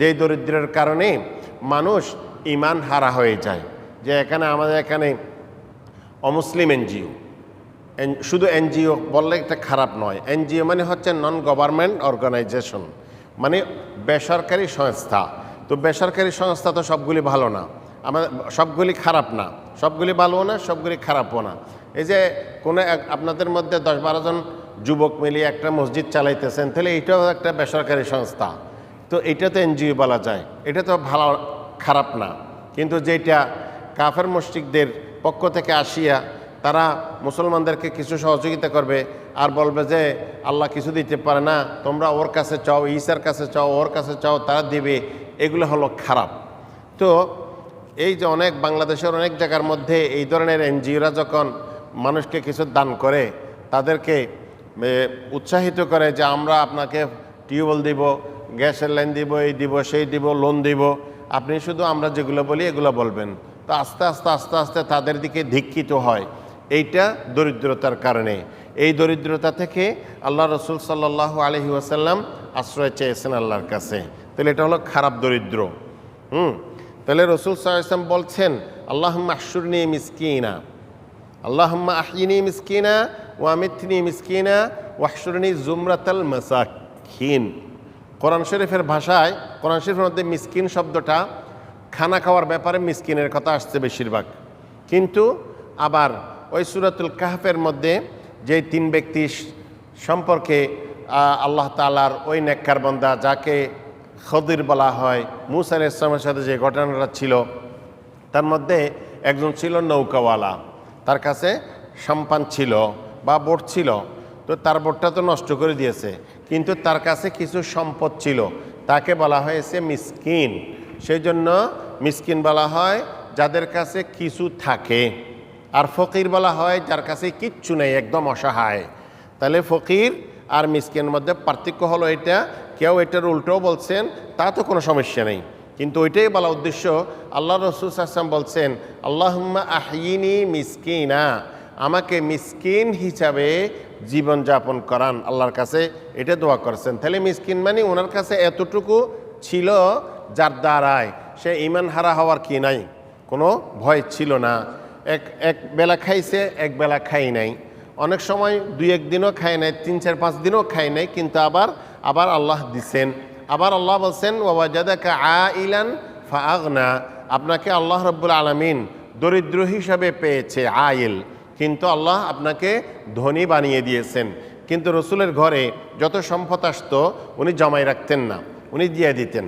যেই দরিদ্রের কারণে মানুষ ইমান হারা হয়ে যায়। যে এখানে আমাদের এখানে অমুসলিম এনজিও। শুধু এনজিও বললে এটা খারাপ নয়। এনজিও মানে হচ্ছে নন গভর্নমেন্ট অর্গানাইজেশন মানে বেসরকারি সংস্থা। তো বেসরকারি সংস্থা তো সবগুলি ভালো না। আমাদের সবগুলি খারাপ না। সবগুলি ভালো না, সবগুলি খারাপও না। এই যে কোনো এক, আপনাদের মধ্যে দশ বারো জন যুবক মিলিয়ে একটা মসজিদ চালাইতেছেন, তাহলে এটাও একটা বেসরকারি সংস্থা। তো এটা তো এনজিও বলা যায়। এটা তো ভালো, খারাপ না। কিন্তু যেটা কাফের মসজিদদের পক্ষ থেকে আসিয়া তারা মুসলমানদেরকে কিছু সহযোগিতা করবে আর বলবে যে, আল্লাহ কিছু দিতে পারে না। তোমরা ওর কাছে চাও, ঈসার কাছে চাও, ওর কাছে চাও, তারা দিবে। এগুলো হলো খারাপ। তো এই যে অনেক বাংলাদেশের অনেক জায়গার মধ্যে এই ধরনের এনজিওরা যখন মানুষকে কিছু দান করে, তাদেরকে উৎসাহিত করে যে, আমরা আপনাকে টিউবওয়েল দিব গ্যাসের লাইন দিব, এই দিব, সেই দিব, লোন দিব। আপনি শুধু আমরা যেগুলো বলি, এগুলো বলবেন। তো আস্তে আস্তে আস্তে আস্তে তাদের দিকে ধিক্ষিত হয়। এইটা দরিদ্রতার কারণে। এই দরিদ্রতা থেকে আল্লাহ রসুল সাল্লাহ আলহি ওয়াসাল্লাম আশ্রয় চেয়েছেন আল্লাহর কাছে। তাহলে এটা হলো খারাপ দরিদ্র। হুম? তাহলে রসুল সাল্লাম বলছেন আল্লাহ মাহসুরনি মিসকিনা। আল্লাহম্মা আহিনি মিসকিনা ও আমিথনি মিসকিনা ওয়াহসুরনি জুমরাতাল মাসাকিন। কোরআন শরীফের ভাষায়, কোরআন শরীফের মধ্যে মিসকিন শব্দটা খানা খাওয়ার ব্যাপারে মিসকিনের কথা আসছে বেশিরভাগ। কিন্তু আবার ওই সুরাতুল কাহফের মধ্যে যে তিন ব্যক্তি সম্পর্কে আল্লাহ তালার ওই নেককার বন্দা যাকে খদির বলা হয়, মুসা আলাইহিস ইসলামের সাথে যে ঘটনাটা ছিল, তার মধ্যে একজন ছিল নৌকাওয়ালা। তার কাছে সম্পান ছিল বা বোট ছিল। তো তার বোটটা তো নষ্ট করে দিয়েছে। কিন্তু তার কাছে কিছু সম্পদ ছিল। তাকে বলা হয়েছে মিসকিন। সেই জন্য মিসকিন বলা হয় যাদের কাছে কিছু থাকে। আর ফকির বলা হয় যার কাছে কিচ্ছু নেই, একদম অসহায়। তাহলে ফকির আর মিসকিনের মধ্যে পার্থক্য হলো এটা। কেউ এটার উল্টোও বলছেন, তা তো কোনো সমস্যা নেই। কিন্তু ওইটাই বলা উদ্দেশ্য, আল্লাহ রসুল আসলাম বলছেন, আল্লাহম্মা আহিনী মিসকিনা। আমাকে মিসকিন হিসাবে জীবনযাপন করান আল্লাহর কাছে, এটা দোয়া করছেন। তাহলে মিসকিন মানে ওনার কাছে এতটুকু ছিল যার দ্বারায় সে ইমান হারা হওয়ার কি নাই? কোনো ভয় ছিল না। এক এক বেলা খাইছে, এক বেলা খাই নাই। অনেক সময় দুই, এক দিনও খায় নাই, তিন, চার, পাঁচ দিনও খায় নাই, কিন্তু আবার আবার আল্লাহ দিছেন। আবার আল্লাহ বলছেন, ওয়াজাদাকা আ ইলান ফাগনা আপনাকে আল্লাহ রব্বুল আলমিন দরিদ্র হিসাবে পেয়েছে, আইল। কিন্তু আল্লাহ আপনাকে ধনী বানিয়ে দিয়েছেন। কিন্তু রসুলের ঘরে যত সম্পদ আসতো, উনি জমাই রাখতেন না, উনি দিয়ে দিতেন।